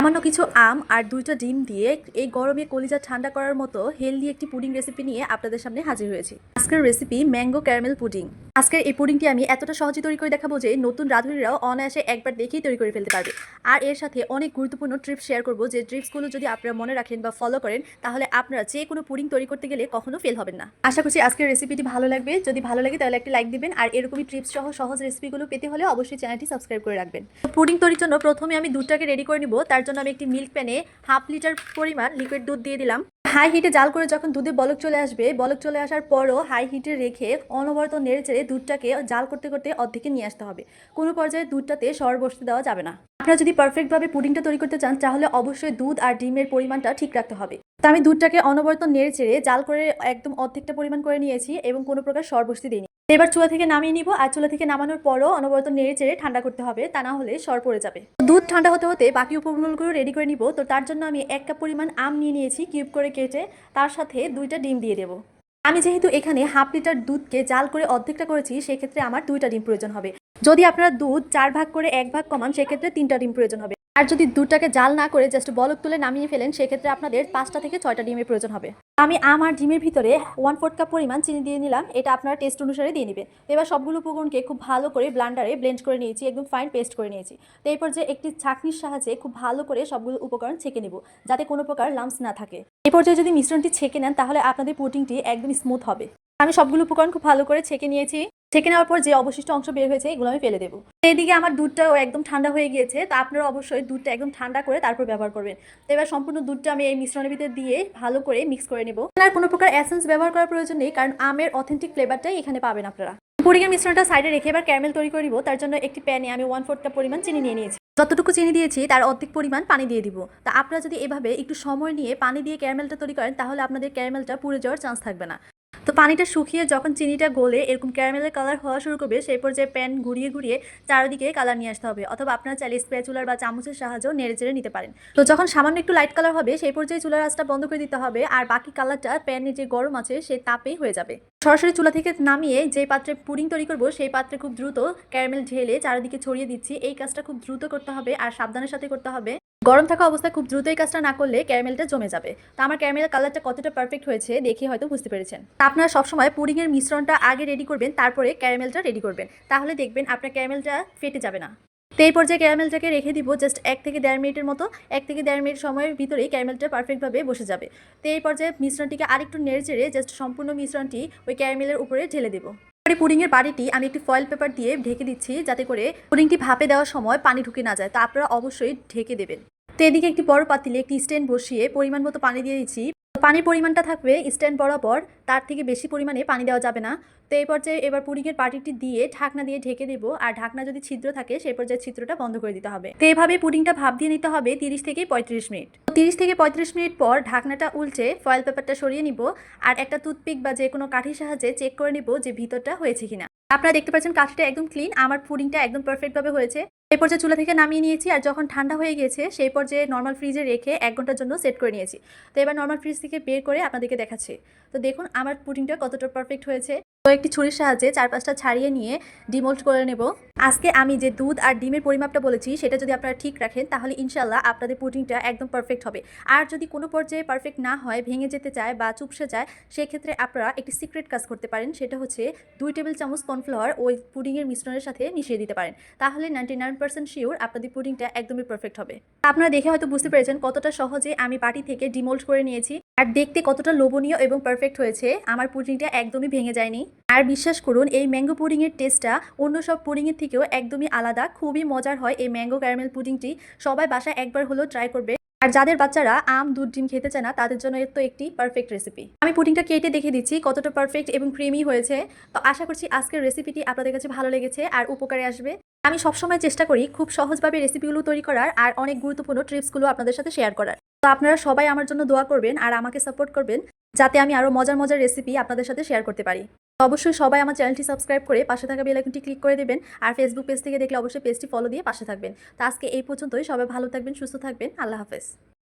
সামান্য কিছু আম আর দুইটা ডিম দিয়ে এই গরমে কলিজা ঠান্ডা করার মতো হেলদি একটি পুডিং রেসিপি নিয়ে আপনাদের সামনে হাজির হয়েছি। আজকের রেসিপি ম্যাঙ্গো ক্যারামেল পুডিং আজকের এই পুডিংটি আমি এতটা সহজে তৈরি করে দেখাবো যে নতুন রাঁধুনিরাও অনায়াসে একবার দেখেই তৈরি করে ফেলতে পারবে। আর এর সাথে অনেক গুরুত্বপূর্ণ ট্রিপ শেয়ার করব যে ট্রিপসগুলো যদি আপনারা মনে রাখেন বা ফলো করেন, তাহলে আপনারা যে কোনো পুডিং তৈরি করতে গেলে কখনো ফেল হবেন না। আশা করছি আজকের রেসিপিটি ভালো লাগবে। যদি ভালো লাগে তাহলে একটি লাইক দিবেন আর এরকমই ট্রিপস সহ সহজ রেসিপিগুলো পেতে হলে অবশ্যই চ্যানেলটি সাবস্ক্রাইব করে রাখবেন। পুডিং তৈরির জন্য প্রথমে আমি দুধটাকে রেডি করে নিব। তার জন্য আমি একটি মিল্ক প্যানে হাফ লিটার পরিমাণ লিকুইড দুধ দিয়ে দিলাম। হাই হিটে জাল করে যখন দুধে বলক চলে আসবে, বলক চলে আসার পরও হাই হিটে রেখে অনবরত নেড়ে চেড়ে দুধটাকে জাল করতে করতে অর্ধেকে নিয়ে আসতে হবে। কোনো পর্যায়ে দুধটাতে সর বসতে দেওয়া যাবে না। আপনারা যদি পারফেক্টভাবে পুডিংটা তৈরি করতে চান, তাহলে অবশ্যই দুধ আর ডিমের পরিমাণটা ঠিক রাখতে হবে। তো আমি দুধটাকে অনবরত নেড়ে চেড়ে জাল করে একদম অর্ধেকটা পরিমাণ করে নিয়েছি এবং কোনো প্রকার সর বসতে দিইনি। এবার চুলা থেকে নামিয়ে নিব, আর চুলা থেকে নামানোর পরও অনবরত নেড়ে চেড়ে ঠান্ডা করতে হবে, তা না হলে সর পড়ে যাবে। দুধ ঠান্ডা হতে হতে বাকি উপকরণগুলো রেডি করে নিব, তো তার জন্য আমি এক কাপ পরিমাণ আম নিয়ে নিয়েছি কিউব করে কেটে তার সাথে দুইটা ডিম দিয়ে দেবো। আমি যেহেতু এখানে হাফ লিটার দুধকে জাল করে অর্ধেকটা করেছি, সেক্ষেত্রে আমার দুইটা ডিম প্রয়োজন হবে। যদি আপনারা দুধ চার ভাগ করে এক ভাগ কমান, সেক্ষেত্রে তিনটা ডিম প্রয়োজন হবে। আর যদি দুধটাকে জাল না করে জাস্ট বলক তুলে নামিয়ে ফেলেন, সেক্ষেত্রে আপনাদের পাঁচটা থেকে ছয়টা ডিমের প্রয়োজন হবে। আমি আমার ডিমের ভিতরে ওয়ান ফোর্থ কাপ পরিমাণ চিনি দিয়ে নিলাম, এটা আপনারা টেস্ট অনুসারে দিয়ে নেবেন। এবার সবগুলো উপকরণকে খুব ভালো করে ব্লান্ডারে ব্লেন্ড করে নিয়েছি, একদম ফাইন পেস্ট করে নিয়েছি। তো এরপর যে একটি ছাঁকনির সাহায্যে খুব ভালো করে সবগুলো উপকরণ ছেঁকে নেব, যাতে কোনো প্রকার লাম্পস না থাকে। এই পর্যায়ে যদি মিশ্রণটি ছেঁকে নেন, তাহলে আপনাদের পুডিংটি একদম স্মুথ হবে। আমি সবগুলো উপকরণ খুব ভালো করে ছেঁকে নিয়েছি। ছেঁকে নেওয়ার পর যে অবশিষ্ট অংশ বের হয়েছে, এগুলো আমি ফেলে দেবো। এদিকে আমার দুধটাও একদম ঠান্ডা হয়ে গিয়েছে, তা আপনারা অবশ্যই দুধটা একদম ঠান্ডা করে তারপর ব্যবহার করবেন। তো এবার সম্পূর্ণ দুধটা আমি এই মিশ্রণের ভিতরে দিয়ে ভালো করে মিক্স করে নেব। আর কোনো প্রকার অ্যাসেন্স ব্যবহার করার প্রয়োজন নেই, কারণ আমের অথেন্টিক ফ্লেভারটাই এখানে পাবেন আপনারা। পুডিংয়ের মিশ্রণটা সাইডে রেখে এবার ক্যারামেল তৈরি করে তার জন্য একটি প্যানে আমি ওয়ান ফোর্থ পরিমাণ চিনি নিয়ে নিয়েছি। যতটুকু চিনি দিয়েছি, তার অর্ধেক পরিমাণ পানি দিয়ে দিব। তা আপনারা যদি এভাবে একটু সময় নিয়ে পানি দিয়ে ক্যারামেলটা তৈরি করেন, তাহলে আপনাদের ক্যারামেলটা পুড়ে যাওয়ার চান্স থাকবে না। তো পানিটা শুকিয়ে যখন চিনিটা গলে এরকম ক্যারামেলের কালার হওয়া শুরু করবে, সেই পর্যায়ে প্যান ঘুরিয়ে ঘুরিয়ে চারিদিকে কালার নিয়ে আসতে হবে অথবা আপনারা চাইলে স্প্যাচুলার বা চামচের সাহায্যেও নেড়ে চেড়ে নিতে পারেন। তো যখন সামান্য একটু লাইট কালার হবে, সেই পর্যায়ে চুলার আঁচটা বন্ধ করে দিতে হবে আর বাকি কালারটা প্যানে যে গরম আছে, সেই তাপেই হয়ে যাবে। সরাসরি চুলা থেকে নামিয়ে যে পাত্রে পুডিং তৈরি করব, সেই পাত্রে খুব দ্রুত ক্যারামেল ঢেলে চারিদিকে ছড়িয়ে দিচ্ছি। এই কাজটা খুব দ্রুত করতে হবে আর সাবধানের সাথে করতে হবে। গরম থাকা অবস্থায় খুব দ্রুত এই কাজটা না করলে ক্যারামেলটা জমে যাবে। তো আমার ক্যারামেলের কালারটা কতটা পারফেক্ট হয়েছে দেখে হয়তো বুঝতে পেরেছেন। আপনারা সবসময় পুডিংয়ের মিশ্রণটা আগে রেডি করবেন, তারপরে ক্যারামেলটা রেডি করবেন। তাহলে দেখবেন আপনার ক্যারামেলটা ফেটে যাবে না। তো এই পর্যায়ে ক্যারামেলটাকে রেখে দিব জাস্ট এক থেকে দেড় মিনিটের মতো, এক থেকে দেড় মিনিট সময়ের ভিতরেই ক্যারামেলটা পারফেক্টভাবে বসে যাবে। তো এই পর্যায়ে মিশ্রণটিকে আরেকটু নেড়ে চেড়ে জাস্ট সম্পূর্ণ মিশ্রণটি ওই ক্যারামেলের উপরে ঢেলে দেবো। এবারে পুডিংয়ের বাড়িটি আমি একটি ফয়েল পেপার দিয়ে ঢেকে দিচ্ছি যাতে করে পুডিংটি ভাপে দেওয়ার সময় পানি ঢুকে না যায়। তো আপনারা অবশ্যই ঢেকে দেবেন। তো এদিকে একটি বড় পাতিলে একটি স্ট্যান্ড বসিয়ে পরিমাণ মতো পানি দিয়ে দিচ্ছি। পানির পরিমাণটা থাকবে স্ট্যান্ড বরাবর, তার থেকে বেশি পরিমাণে পানি দেওয়া যাবে না। তো এই পর্যায়ে এবার পুডিংয়ের পাটিটি দিয়ে ঢাকনা দিয়ে ঢেকে দেব, আর ঢাকনা যদি ছিদ্র থাকে সেই পর্যায়ে ছিদ্রটা বন্ধ করে দিতে হবে। তো এইভাবে পুডিংটা ভাপ দিয়ে নিতে হবে তিরিশ থেকে পঁয়ত্রিশ মিনিট। তিরিশ থেকে পঁয়ত্রিশ মিনিট পর ঢাকনাটা উল্টে ফয়েল পেপারটা সরিয়ে নিব, আর একটা টুথপিক বা যে কোনো কাঠির সাহায্যে চেক করে নিব যে ভিতরটা হয়েছে কিনা। আপনারা দেখতে পাচ্ছেন কাঠিটা একদম ক্লিন আমার পুডিংটা একদম পারফেক্টভাবে হয়েছে। এই পর্যায়ে চুলা থেকে নামিয়ে নিয়েছি আর যখন ঠান্ডা হয়ে গেছে সেই পর্যায়ে নর্মাল ফ্রিজে রেখে এক ঘণ্টার জন্য সেট করে নিয়েছি। তো এবার নর্মাল ফ্রিজ থেকে বের করে আপনাদেরকে দেখাচ্ছি। তো দেখুন আমার পুডিংটা কতটা পারফেক্ট হয়েছে। তো একটি ছুরির সাহায্যে চার পাঁচটা ছাড়িয়ে নিয়ে ডিমোল্ড করে নেব। আজকে আমি যে দুধ আর ডিমের পরিমাপটা বলেছি, সেটা যদি আপনারা ঠিক রাখেন, তাহলে ইনশাল্লাহ আপনাদের পুডিংটা একদম পারফেক্ট হবে। আর যদি কোনো পর্যায়ে পারফেক্ট না হয়, ভেঙে যেতে চায় বা চুপসে যায়, সেক্ষেত্রে আপনারা একটি সিক্রেট কাজ করতে পারেন, সেটা হচ্ছে দুই টেবিল চামচ কর্নফ্লাওয়ার ওই পুডিংয়ের মিশ্রণের সাথে মিশিয়ে দিতে পারেন। তাহলে নাইনটি নাইন পার্সেন্ট শিওর আপনাদের পুডিংটা একদমই পারফেক্ট হবে। আপনারা দেখে হয়তো বুঝতে পেরেছেন কতটা সহজে আমি বাটি থেকে ডিমোল্ড করে নিয়েছি। আর দেখতে কতটা লোভনীয় এবং পারফেক্ট হয়েছে, আমার পুডিংটা একদমই ভেঙে যায়নি। আর বিশ্বাস করুন, এই ম্যাঙ্গো পুডিংয়ের টেস্টটা অন্য সব পুডিংয়ের থেকেও একদমই আলাদা, খুবই মজার হয় এই ম্যাঙ্গো ক্যারামেল পুডিংটি। সবাই বাসায় একবার হলেও ট্রাই করবে। আর যাদের বাচ্চারা আম, দুধ, ডিম খেতে চায় না, তাদের জন্য এর তো একটি পারফেক্ট রেসিপি আমি পুডিংটা কেটে দেখে দিচ্ছি কতটা পারফেক্ট এবং ক্রিমি হয়েছে। তো আশা করছি আজকের রেসিপিটি আপনাদের কাছে ভালো লেগেছে আর উপকারে আসবে। আমি সবসময় চেষ্টা করি খুব সহজভাবে রেসিপিগুলো তৈরি করার আর অনেক গুরুত্বপূর্ণ ট্রিপসগুলো আপনাদের সাথে শেয়ার করার। তো আপনারা সবাই আমার জন্য দোয়া করবেন আর আমাকে সাপোর্ট করবেন যাতে আমি আরও মজার মজার রেসিপি আপনাদের সাথে শেয়ার করতে পারি। অবশ্যই সবাই আমার চ্যানেলটি সাবস্ক্রাইব করে পাশে থাকা বেলাইকনটি ক্লিক করে দেবেন আর ফেসবুক পেজ থেকে দেখলে অবশ্যই পেজটি ফলো দিয়ে পাশে থাকবেন। তো আজকে এই পর্যন্তই। সবাই ভালো থাকবেন, সুস্থ থাকবেন। আল্লাহ হাফেজ।